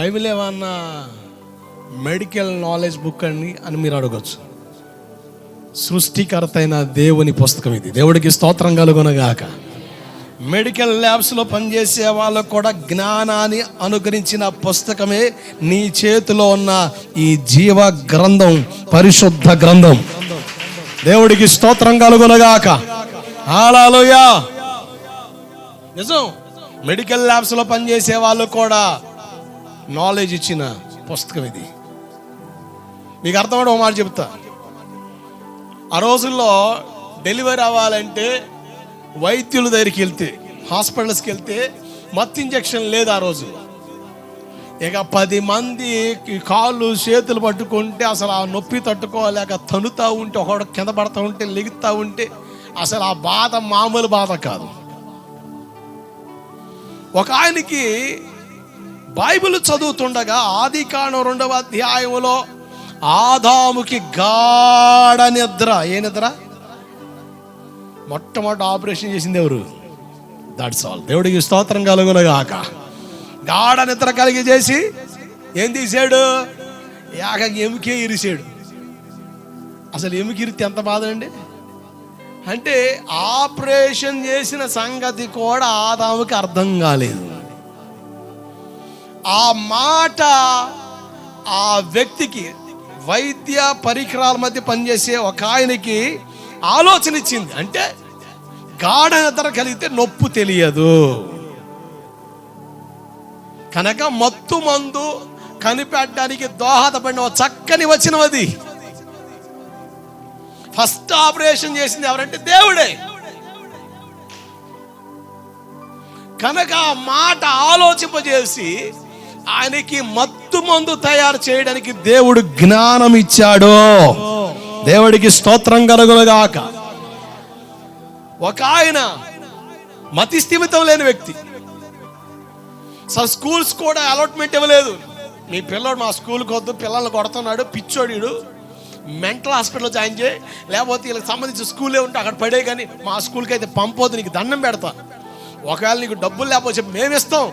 Bible ఏమన్నా medical knowledge book అని అని మీరు అడగచ్చు. సృష్టికర్త అయిన దేవుని పుస్తకం ఇది. దేవుడికి స్తోత్రం కలుగునగాక. మెడికల్ ల్యాబ్స్లో పనిచేసే వాళ్ళకు కూడా జ్ఞానాన్ని అనుగ్రహించిన పుస్తకమే నీ చేతిలో ఉన్న ఈ జీవ గ్రంథం పరిశుద్ధ గ్రంథం. దేవుడికి స్తోత్రం కలుగునగాక. హాలలోయా నిజం. మెడికల్ ల్యాబ్స్లో పనిచేసే వాళ్ళు కూడా నాలెడ్జ్ ఇచ్చిన పుస్తకం ఇది. మీకు అర్థమవడం మాట చెప్తా. ఆ రోజుల్లో డెలివరీ అవ్వాలంటే వైద్యుల దగ్గరికి వెళ్తే హాస్పిటల్స్కి వెళ్తే మత్తు ఇంజక్షన్ లేదు ఆ రోజు. ఇక పది మంది కాళ్ళు చేతులు పట్టుకుంటే అసలు ఆ నొప్పి తట్టుకోలేక తనుతూ ఉంటే ఒకడు కింద పడతా ఉంటే లిగుతూ ఉంటే అసలు ఆ బాధ మామూలు బాధ కాదు. ఒక ఆయనకి బైబిల్ చదువుతుండగా ఆది కాను రెండవ అధ్యాయంలో ఆదాముకి గాఢ నిద్ర. ఏ నిద్ర? మొట్టమొదటి ఆపరేషన్ చేసింది ఎవరు? దాట్స్ ఆల్ దేవుడికి స్తోత్రం కలుగునగాక. గాఢ నిద్ర కలిగి చేసి ఏం తీసాడు? యాగ ఎముకే ఇరిసాడు. అసలు ఎముకి ఇరితే ఎంత బాధ అండి అంటే ఆపరేషన్ చేసిన సంగతి కూడా ఆదాముకి అర్థం కాలేదు. ఆ మాట ఆ వ్యక్తికి వైద్య పరికరాల మధ్య పనిచేసే ఒక ఆయనకి ఆలోచన ఇచ్చింది. అంటే గాఢ నిద్ర కలిగితే నొప్పు తెలియదు. కనుక మత్తు మందు కనిపెట్టడానికి దోహదపడిన చక్కని వచనం అది. ఫస్ట్ ఆపరేషన్ చేసింది ఎవరంటే దేవుడే. కనుక ఆ మాట ఆలోచింపజేసి ఆయనకి మత్తు మందు తయారు చేయడానికి దేవుడు జ్ఞానం ఇచ్చాడు. దేవుడికి స్తోత్రం కలుగులుగాక ఒక ఆయన మతి స్థిమితం లేని వ్యక్తి. సో స్కూల్స్ కూడా అలాట్మెంట్ ఇవ్వలేదు. మీ పిల్లోడు మా స్కూల్కి వద్దు పిల్లల్ని కొడుతున్నాడు పిచ్చోడు మెంటల్ హాస్పిటల్లో జాయిన్ చేయి. లేకపోతే వీళ్ళకి సంబంధించిన స్కూలే ఉంటే అక్కడ పడే కానీ మా స్కూల్కి అయితే పంపొద్దు నీకు దండం పెడతా. ఒకవేళ నీకు డబ్బులు లేకపోతే చెప్పి మేము ఇస్తాం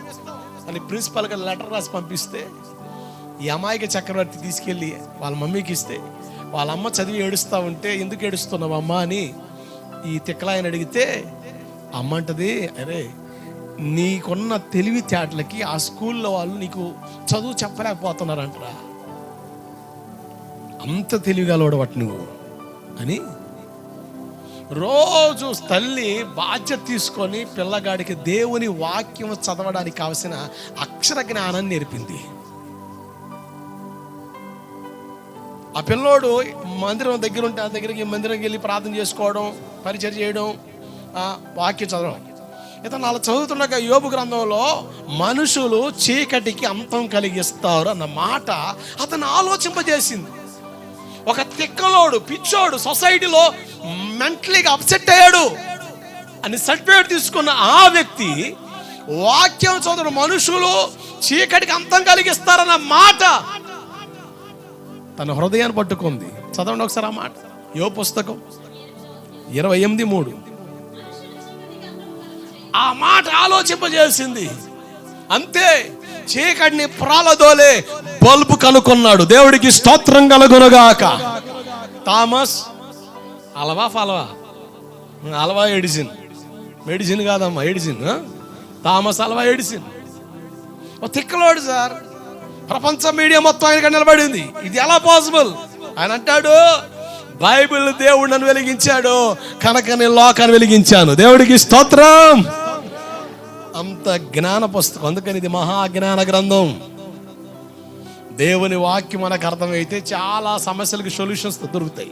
అని ప్రిన్సిపాల్గా లెటర్ రాసి పంపిస్తే ఈ అమాయక చక్రవర్తి తీసుకెళ్ళి వాళ్ళ మమ్మీకి ఇస్తే వాళ్ళ అమ్మ చదివి ఏడుస్తూ ఉంటే ఎందుకు ఏడుస్తున్నావు అమ్మ? అని ఈ తిక్కలాయన అడిగితే అమ్మ అంటది అరే నీకున్న తెలివితేటలకి ఆ స్కూల్లో వాళ్ళు నీకు చదువు చెప్పలేకపోతున్నారంటరా. అంత తెలివిగా లోడవట్ నువ్వు. అని రోజు తల్లి బాధ్యత తీసుకొని పిల్లగాడికి దేవుని వాక్యం చదవడానికి కావలసిన అక్షర జ్ఞానం నేర్పింది. ఆ పిల్లోడు మందిరం దగ్గర ఉంటే ఆ దగ్గరికి మందిరంకి వెళ్ళి ప్రార్థన చేసుకోవడం పరిచయం చేయడం వాక్యం చదవడం. ఇతను అలా చదువుతుండగా యోబు గ్రంథంలో మనుషులు చీకటికి అంతం కలిగిస్తారు అన్న మాట అతను ఆలోచింపజేసింది. ఒక తిక్కలోడు పిచ్చోడు సొసైటీలో మెంటలీగా అప్సెట్ అయ్యాడు. అని సర్టిఫికేట్ తీసుకున్న ఆ వ్యక్తి వాక్యం చదువు మనుషులు చీకటికి అంతం కలిగిస్తారన్న మాట తన హృదయాన్ని పట్టుకుంది. చదవండి ఒకసారి ఆ మాట. యో పుస్తకం ఇరవై ఎనిమిది మూడు. ఆ మాట ఆలోచింపజేసింది. అంతే చీకటిని ప్రాలదోలే బల్బు కనుక్కున్నాడు. దేవుడికి స్తోత్రం కలుగునగాక. థామస్ అలవా ఫలవా? అలవా ఎడిసిన్ మెడిసిన్ కాదమ్మా ఎడిసిన్ థామస్ అలవా ఎడిసిన్ ఓ తిక్కలోడు సార్. ప్రపంచ మీడియా మొత్తం ఆయన నిలబడింది. ఇది ఎలా పాసిబుల్? ఆయన అంటాడు బైబిల్ దేవుడు నన్ను వెలిగించాడు కనుక నేను లోకాన్ని వెలిగించాను. దేవుడికి స్తోత్రం. అంత జ్ఞాన పుస్తకం అందుకని ఇది మహాజ్ఞాన గ్రంథం. దేవుని వాక్యం మనకు అర్థమైతే చాలా సమస్యలకు సొల్యూషన్స్ దొరుకుతాయి.